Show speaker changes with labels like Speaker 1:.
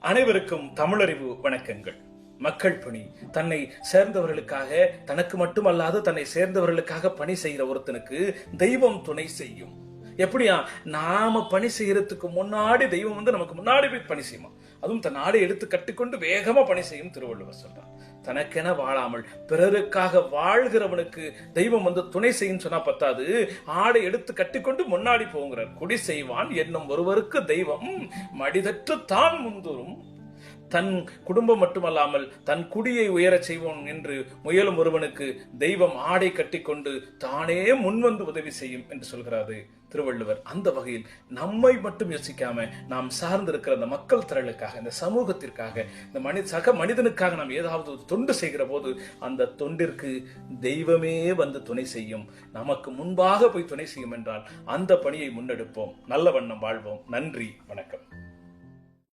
Speaker 1: அனைவருக்கும் தமிழறிவு வணக்கங்கள். மக்கள் பணி. தன்னை சேர்ந்தவர்களுக்காக தனக்கு மட்டுமல்லாது தன்னை சேர்ந்தவர்களுக்காக பணி செய்கிற ஒருத்தனுக்கு தெய்வம் துணை செய்யும். எப்படியா? நாம பணி செய்யறதுக்கு முன்னாடி தெய்வம் வந்து நமக்கு முன்னாடி போய் பணி செய்யுமா? அதுவும் தன் நாடை எடுத்து கட்டிக்கொண்டு வேகமா பணி செய்யும் திருவள்ளுவர் சொல்றான் தனக்கென வாழாமல் பிறருக்காக வாழ்கிறவனுக்கு தெய்வம் வந்து துணை செய்யும் சொன்னா பத்தாது. ஆடை எடுத்து கட்டிக்கொண்டு முன்னாடி போங்கிறார் குடி செய்வான் என்னும் ஒருவருக்கு தெய்வம் மடிதற்று தான் முந்தூரும் தன் குடும்பம் மட்டுமல்லாமல் தன் குடியை உயரச் செய்வோம் என்று முயலும் ஒருவனுக்கு தெய்வம் ஆடை கட்டிக்கொண்டு தானே முன்வந்து உதவி செய்யும் என்று சொல்கிறாரு திருவள்ளுவர். அந்த வகையில் நம்மை மட்டும் யோசிக்காம நாம் சார்ந்திருக்கிற அந்த மக்கள் திரளுக்காக இந்த சமூகத்திற்காக இந்த மனி சக மனிதனுக்காக நாம் ஏதாவது ஒரு தொண்டு செய்கிற போது அந்த தொண்டிற்கு தெய்வமே வந்து துணை செய்யும். நமக்கு முன்பாக போய் துணை செய்யும் என்றால் அந்த பணியை முன்னெடுப்போம். நல்ல வண்ணம் வாழ்வோம். நன்றி. வணக்கம்.